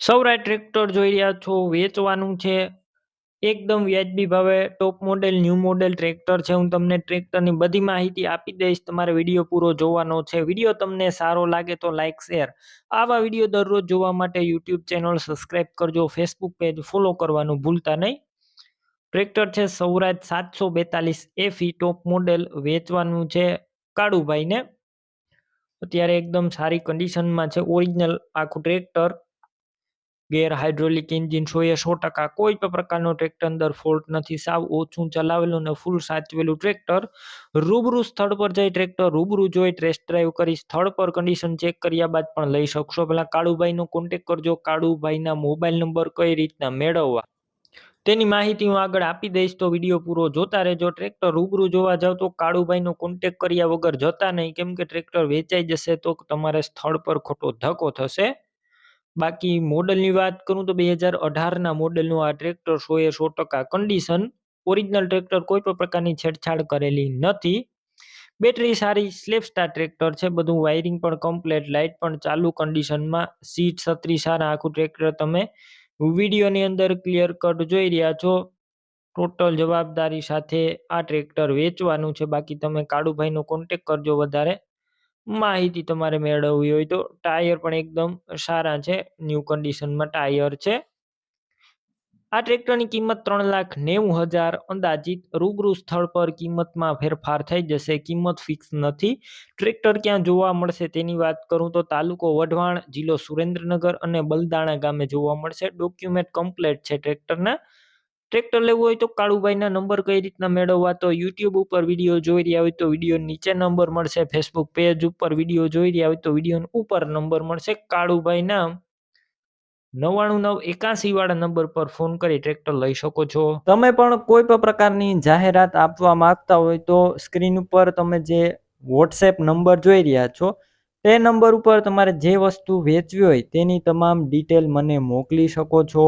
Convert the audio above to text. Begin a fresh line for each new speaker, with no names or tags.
Saurashtra tractor જોઈ રહ્યા છો, વેચવાનું છે. એકદમ વ્યાજબી ભાવે top model new model tractor છે. હું તમને ટ્રેક્ટરની બધી માહિતી આપી દઈશ. તમારે વીડિયો પૂરો જોવાનો છે. વીડિયો તમને સારો લાગે તો લાઇક શેર આવા વીડિયો દરરોજ જોવા માટે યુટ્યુબ ચેનલ સબસ્ક્રાઈબ કરજો. ફેસબુક પેજ ફોલો કરવાનું ભૂલતા નહીં. ટ્રેક્ટર છે સૌરાજ સાતસો બેતાલીસ એફી ટોપ મોડેલ વેચવાનું છે કાળુભાઈને. અત્યારે એકદમ સારી કન્ડિશનમાં છે. ઓરિજિનલ આખું ટ્રેક્ટર. ગેર હાઇડ્રોલિક એન્જિન સો એ સો ટકા કોઈ પણ પ્રકારનો ટ્રેક્ટર અંદર ફોલ્ટ નથી. સાવ ઓછું ચલાવેલું અને ફૂલ સાચવેલું ટ્રેક્ટર રૂબરૂ સ્થળ પર જઈ ટ્રેક્ટર રૂબરૂ જોઈ ટેસ્ટ ડ્રાઈવ કરી સ્થળ પર કન્ડિશન ચેક કર્યા બાદ પણ લઈ શકશો. પહેલાં કાળુભાઈનો કોન્ટેક કરજો. કાળુભાઈના મોબાઈલ નંબર કઈ રીતના મેળવવા? તેની માહિતી હું આગળ આપી દઈશ. તો વીડિયો પૂરો જોતા રહેજો. ટ્રેક્ટર રૂબરૂ જોવા જાવ તો કાળુભાઈનો કોન્ટેક કર્યા વગર જતા નહીં. કેમ કે ટ્રેક્ટર વેચાઈ જશે તો તમારે સ્થળ પર ખોટો ધક્કો થશે. બાકી મોડલની વાત કરું તો બે હજાર અઢારના મોડલનું આ ટ્રેક્ટર સો એ સો ટકા કન્ડિશન ઓરિજિનલ ટ્રેક્ટર કોઈ પણ પ્રકારની છેડછાડ કરેલી નથી. બેટરી સારી સ્લેપ સ્ટાર ટ્રેક્ટર છે, બધું વાયરિંગ પણ કમ્પ્લેટ લાઇટ પણ ચાલુ કન્ડિશનમાં સીટ છત્રી સારા, આખું ટ્રેક્ટર તમે વિડીયોની અંદર ક્લિયર કટ જોઈ રહ્યા છો. ટોટલ જવાબદારી સાથે આ ટ્રેક્ટર વેચવાનું છે, બાકી તમે કાળુભાઈનો કોન્ટેક કરજો વધારે. માહિતી તમારે મેળવવી હોય તો ટાયર પણ એકદમ સારા છે. ન્યૂ કન્ડિશનમાં ટાયર છે. આ ટ્રેક્ટરની કિંમત ત્રણ લાખ નેવું હજાર, અંદાજિત રૂબરૂ સ્થળ પર કિંમતમાં ફેરફાર થઈ જશે. કિંમત ફિક્સ નથી. ટ્રેક્ટર ક્યાં જોવા મળશે તેની વાત કરું તો તાલુકો વઢવાણ, જિલ્લો સુરેન્દ્રનગર અને બલદાણા ગામે જોવા મળશે. ડોક્યુમેન્ટ કમ્પ્લેટ છે ટ્રેક્ટરના. ટ્રેક્ટર લેવું હોય તો કાળુભાઈના નંબર કઈ રીતના મેળવવા? તો યુટ્યુબ ઉપર વીડિયો જોઈ રહ્યા હોય તો વીડિયો નીચે નંબર મળશે. ફેસબુક પેજ ઉપર વીડિયો જોઈ રહ્યા હોય તો વીડિયો ઉપર નંબર મળશે. કાળુભાઈના નવ્વાણું નવ એકાસી વાળા નંબર પર ફોન કરી ટ્રેક્ટર લઈ શકો છો. તમે પણ કોઈ પણ પ્રકારની જાહેરાત આપવા માંગતા હોય તો સ્ક્રીન ઉપર તમે જે વોટ્સએપ નંબર જોઈ રહ્યા છો, તે નંબર ઉપર તમારે જે વસ્તુ વેચવી હોય તેની તમામ ડિટેલ મને મોકલી શકો છો.